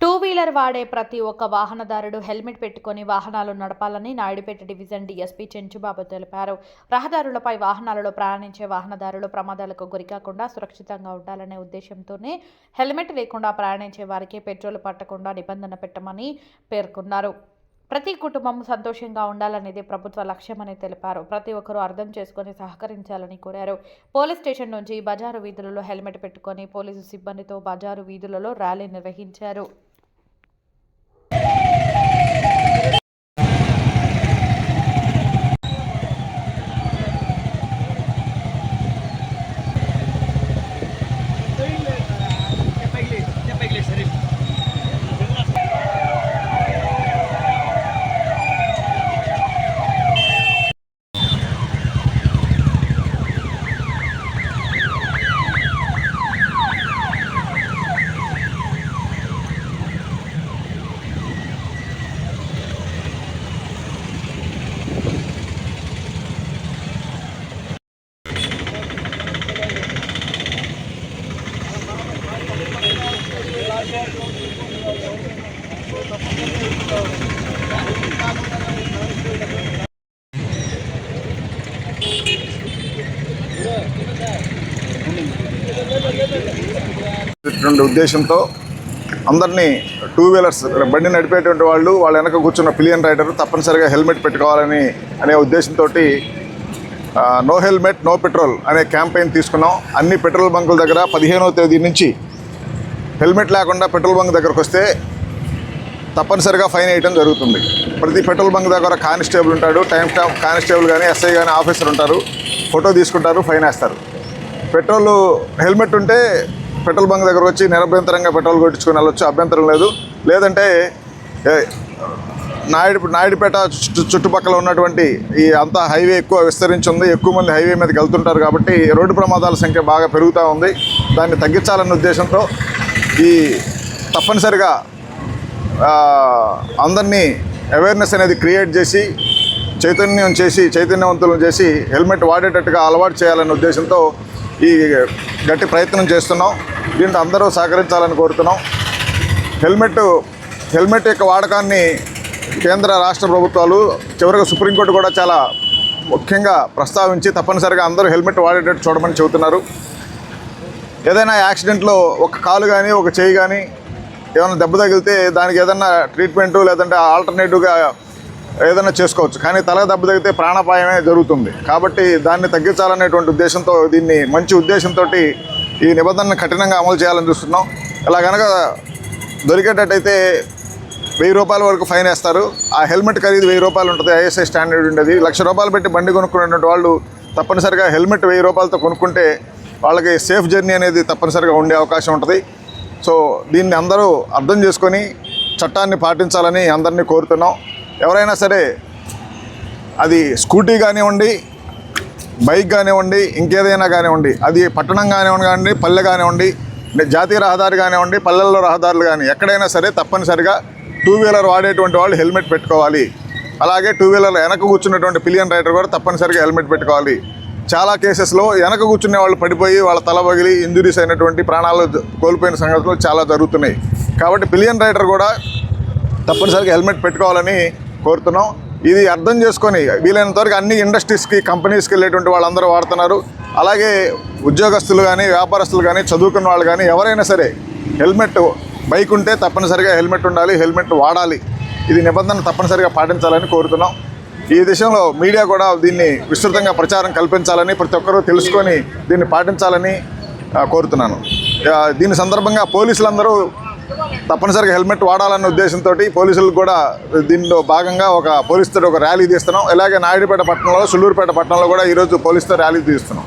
Two wheeler వాడే ప్రతి ఒక్క వాహనదారుడు హెల్మెట్ పెట్టుకొని వాహనాలు నడపాలని నాయుడుపేట డివిజన్ డీఎస్పీ చెంచుబాబు తెలిపారు. రహదారులపై వాహనాలలో ప్రయాణించే వాహనదారులు ప్రమాదాలకు గురికాకుండా సురక్షితంగా ఉండాలనే ఉద్దేశంతోనే హెల్మెట్ లేకుండా ప్రయాణించే వారికి పెట్రోల్ పట్టకుండా నిబంధన పెట్టమని పేర్కొన్నారు. ప్రతి కుటుంబం సంతోషంగా ఉండాలనేది ప్రభుత్వ లక్ష్యమని తెలిపారు. ప్రతి ఒక్కరూ అర్థం చేసుకొని సహకరించాలని కోరారు. పోలీస్ స్టేషన్ నుంచి బజారు వీధులలో హెల్మెట్ పెట్టుకొని పోలీసు సిబ్బందితో బజారు వీధులలో ర్యాలీ నిర్వహించారు. ఉద్దేశంతో అందరినీ టూ వీలర్స్ బండి నడిపేటువంటి వాళ్ళు వాళ్ళ వెనక కూర్చున్న పిలియన్ రైడర్ తప్పనిసరిగా హెల్మెట్ పెట్టుకోవాలని అనే ఉద్దేశంతో నో హెల్మెట్ నో పెట్రోల్ అనే క్యాంపెయిన్ తీసుకున్నాం. అన్ని పెట్రోల్ బంకుల దగ్గర పదిహేనవ తేదీ నుంచి హెల్మెట్ లేకుండా పెట్రోల్ బంక్ దగ్గరకు వస్తే తప్పనిసరిగా ఫైన్ వేయడం జరుగుతుంది. ప్రతి పెట్రోల్ బంక్ దగ్గర కానిస్టేబుల్ ఉంటాడు టైం స్టాప్ కానిస్టేబుల్ కానీ ఎస్ఐ కానీ ఆఫీసర్ ఉంటారు. ఫోటో తీసుకుంటారు ఫైన్ వేస్తారు. పెట్రోల్ హెల్మెట్ ఉంటే పెట్రోల్ బంక్ దగ్గర వచ్చి నిరభ్యంతరంగా పెట్రోల్ కొట్టించుకుని వెళ్ళొచ్చు అభ్యంతరం లేదు. లేదంటే నాయుడు నాయుడుపేట చుట్టుపక్కల ఉన్నటువంటి ఈ అంతా హైవే ఎక్కువ విస్తరించి ఉంది ఎక్కువ మంది హైవే మీదకి వెళ్తుంటారు కాబట్టి రోడ్డు ప్రమాదాల సంఖ్య బాగా పెరుగుతూ ఉంది. దాన్ని తగ్గించాలన్న ఉద్దేశంతో ఈ తప్పనిసరిగా అందరినీ అవేర్నెస్ అనేది క్రియేట్ చేసి చైతన్యం చేసి చైతన్యవంతులను చేసి హెల్మెట్ వాడేటట్టుగా అలవాటు చేయాలనే ఉద్దేశంతో ఈ గట్టి ప్రయత్నం చేస్తున్నాం. దీంట్లో అందరూ సహకరించాలని కోరుతున్నాం. హెల్మెట్ హెల్మెట్ యొక్క వాడకాన్ని కేంద్ర రాష్ట్ర ప్రభుత్వాలు చివరిగా సుప్రీంకోర్టు కూడా చాలా ముఖ్యంగా ప్రస్తావించి తప్పనిసరిగా అందరూ హెల్మెట్ వాడేటట్టు చూడమని చెబుతున్నారు. ఏదైనా యాక్సిడెంట్లో ఒక కాలు కానీ ఒక చేయి కానీ ఏమైనా దెబ్బ తగిలితే దానికి ఏదైనా ట్రీట్మెంటు లేదంటే ఆల్టర్నేటివ్గా ఏదైనా చేసుకోవచ్చు. కానీ తల దెబ్బ తగిలితే ప్రాణాపాయమే జరుగుతుంది. కాబట్టి దాన్ని తగ్గించాలనేటువంటి ఉద్దేశంతో దీన్ని మంచి ఉద్దేశంతో ఈ నిబంధనను కఠినంగా అమలు చేయాలని చూస్తున్నాం. ఇలా కనుక దొరికేటట్టయితే వెయ్యి రూపాయల వరకు ఫైన్ వేస్తారు. ఆ హెల్మెట్ ఖరీదు వెయ్యి రూపాయలు ఉంటుంది ఐఎస్ఐ స్టాండర్డ్ ఉండేది. లక్ష రూపాయలు పెట్టి బండి కొనుక్కునేటువంటి వాళ్ళు తప్పనిసరిగా హెల్మెట్ వెయ్యి రూపాయలతో కొనుక్కుంటే వాళ్ళకి సేఫ్ జర్నీ అనేది తప్పనిసరిగా ఉండే అవకాశం ఉంటుంది. సో దీన్ని అందరూ అర్థం చేసుకొని చట్టాన్ని పాటించాలని అందరినీ కోరుతున్నాం. ఎవరైనా సరే అది స్కూటీ కానివ్వండి బైక్ కానివ్వండి ఇంకేదైనా కానివ్వండి అది పట్టణం కానివ్వండి కానివ్వండి పల్లె కానివ్వండి జాతీయ రహదారి కానివ్వండి పల్లెల్లో రహదారులు కానీ ఎక్కడైనా సరే తప్పనిసరిగా టూ వీలర్ వాడేటువంటి వాళ్ళు హెల్మెట్ పెట్టుకోవాలి. అలాగే టూ వీలర్ వెనక కూర్చున్నటువంటి పిలియన్ రైడర్ కూడా తప్పనిసరిగా హెల్మెట్ పెట్టుకోవాలి. చాలా కేసెస్లో వెనక కూర్చునే వాళ్ళు పడిపోయి వాళ్ళ తల పగిలి ఇంజురీస్ అయినటువంటి ప్రాణాలు కోల్పోయిన సంఘటనలు చాలా జరుగుతున్నాయి. కాబట్టి పిలియన్ రైడర్ కూడా తప్పనిసరిగా హెల్మెట్ పెట్టుకోవాలని కోరుతున్నాం. ఇది అర్థం చేసుకొని వీలైనంత వరకు అన్ని ఇండస్ట్రీస్కి కంపెనీస్కి వెళ్ళేటువంటి వాళ్ళందరూ వాడుతున్నారు. అలాగే ఉద్యోగస్తులు కానీ వ్యాపారస్తులు కానీ చదువుకున్న వాళ్ళు కానీ ఎవరైనా సరే హెల్మెట్ బైక్ ఉంటే తప్పనిసరిగా హెల్మెట్ ఉండాలి హెల్మెట్ వాడాలి. ఇది నిబంధన తప్పనిసరిగా పాటించాలని కోరుతున్నాం. ఈ దేశంలో మీడియా కూడా దీన్ని విస్తృతంగా ప్రచారం కల్పించాలని ప్రతి ఒక్కరూ తెలుసుకొని దీన్ని పాటించాలని కోరుతున్నాను. దీని సందర్భంగా పోలీసులందరూ తప్పనిసరిగా హెల్మెట్ వాడాలన్న ఉద్దేశంతో పోలీసులకు కూడా దీనిలో భాగంగా ఒక పోలీసుతో ఒక ర్యాలీ తీస్తున్నాం. ఇలాగే నాయుడుపేట పట్టణంలో సుళ్ళూరుపేట పట్టణంలో కూడా ఈరోజు పోలీసుతో ర్యాలీ తీస్తున్నాం.